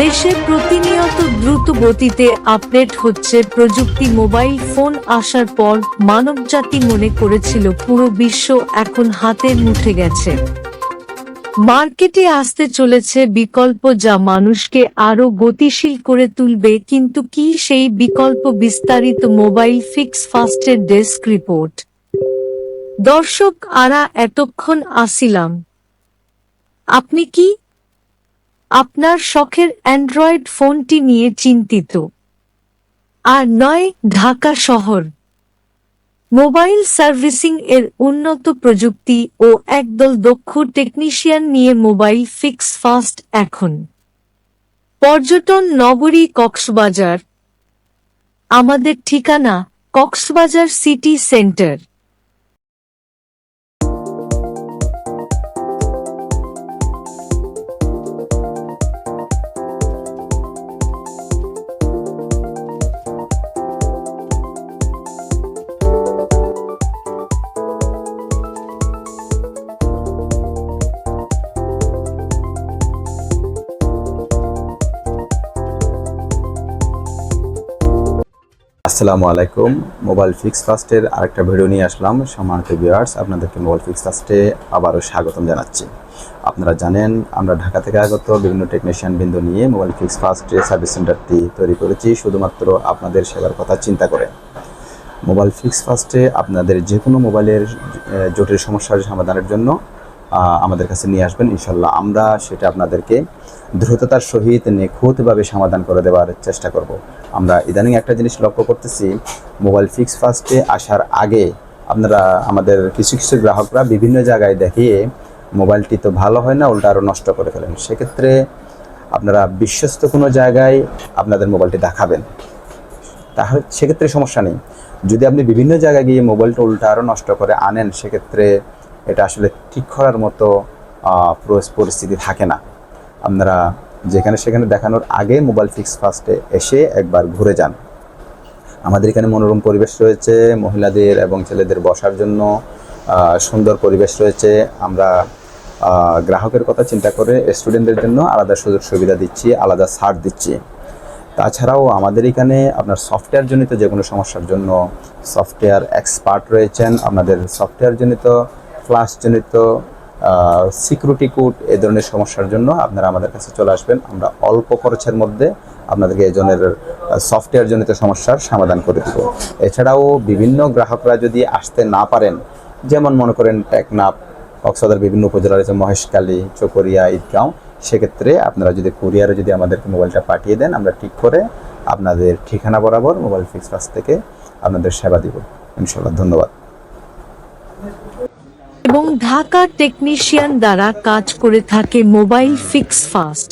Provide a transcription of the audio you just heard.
দেশে প্রতিনিয়ত দ্রুত গতিতে আপডেট হচ্ছে প্রযুক্তি মোবাইল ফোন আসার পর মানবজাতি মনে করেছিল পুরো বিশ্ব এখন হাতের মুঠে গেছে। মার্কেটে আসতে চলেছে বিকল্প যা মানুষকে আরও গতিশীল করে তুলবে, কিন্তু কি সেই বিকল্প বিস্তারিত মোবাইল ফিক্স ফাস্টের ডেস্ক রিপোর্ট? দর্শক, আরা এতক্ষণ আসিলাম। আপনি কি আপনার শখের অ্যান্ড্রয়েড ফোনটি নিয়ে চিন্তিত। আর নয়, ঢাকা শহর। মোবাইল সার্ভিসিং এর উন্নত প্রযুক্তি ও একদল দক্ষ টেকনিশিয়ান নিয়ে মোবাইল ফিক্স ফাস্ট এখন। পর্যটন নগরী কক্সবাজার। আমাদের ঠিকানা কক্সবাজার সিটি সেন্টার। আসসালামু আলাইকুম। মোবাইল ফিক্স ফাস্টের আরেকটা ভিডিও নিয়ে আসলাম। সম্মানিত ভিউয়ার্স আপনাদেরকে মোবাইল ফিক্স ফাস্টে আবারও স্বাগতম জানাচ্ছি। আপনারা জানেন, আমরা ঢাকা থেকে আগত বিভিন্ন টেকনিশিয়ান বিন্দু নিয়ে মোবাইল ফিক্স ফাস্টে সার্ভিস সেন্টারটি তৈরি করেছি, শুধুমাত্র আপনাদের সেবার কথা চিন্তা করে। মোবাইল ফিক্স ফাস্টে আপনাদের যে কোনো মোবাইলের জটিল সমস্যার সমাধানের জন্য আমাদের কাছে নিয়ে আসবেন ইনশাল্লাহ আমরা সেটা আপনাদেরকে দ্রুততার সহিত নিখুঁতভাবে সমাধান করে দেওয়ার চেষ্টা করব। আমরা ইদানিং একটা জিনিস লক্ষ্য করতেছি, মোবাইল ফিক্স ফাস্টে আসার আগে আপনারা, আমাদের কিছু কিছু গ্রাহকরা বিভিন্ন জায়গায় দেখিয়ে মোবাইলটি তো ভালো হয় না, উল্টা আরও নষ্ট করে ফেলেন। সেক্ষেত্রে আপনারা বিশ্বস্ত কোনো জায়গায় আপনাদের মোবাইলটি দেখাবেন। তাহলে সেক্ষেত্রে সমস্যা নেই। যদি আপনি বিভিন্ন জায়গায় গিয়ে মোবাইলটা উল্টা আরও নষ্ট করে আনেন, সেক্ষেত্রে এটা আসলে ঠিক করার মতো পরিস্থিতি থাকে না। আপনারা যেখানে সেখানে দেখানোর আগে মোবাইল ফিক্স ফার্স্টে এসে একবার ঘুরে যান। আমাদের এখানে মনোরম পরিবেশ রয়েছে, মহিলাদের এবং ছেলেদের বসার জন্য সুন্দর পরিবেশ রয়েছে। আমরা গ্রাহকের কথা চিন্তা করে স্টুডেন্টদের জন্য আলাদা সুযোগ সুবিধা দিচ্ছি, আলাদা ছাড় দিচ্ছি। তাছাড়াও আমাদের এখানে আপনার সফটওয়্যার জনিত যে কোনো সমস্যার জন্য সফটওয়্যার এক্সপার্ট রয়েছেন। আপনাদের সফটওয়্যার জনিত ফ্লাশ জনিত সিকিউরিটি কোড এ ধরনের সমস্যার জন্য আপনারা আমাদের কাছে চলে আসবেন। আমরা অল্প খরচের মধ্যে আপনাদেরকে এই ধরনের সফটওয়্যার জনিত সমস্যার সমাধান করে দেব। এছাড়াও বিভিন্ন গ্রাহকরা যদি আসতে না পারেন, যেমন মনে করেন টেকনাপ কক্সবাজার বিভিন্ন উপজেলা রয়েছে মহেশখালী, চকরিয়া, ঈদগাঁও, সেক্ষেত্রে আপনারা যদি কুরিয়ারে যদি আমাদেরকে মোবাইলটা পাঠিয়ে দেন, আমরা ঠিক করে আপনাদের ঠিকানা বরাবর মোবাইল ফিক্স পাস থেকে আপনাদের সেবা দিব। ইনশাল্লাহ ধন্যবাদ। ঢাকা টেকনিশিয়ান দ্বারা কাজ করে থাকে মোবাইল ফিক্স ফাস্ট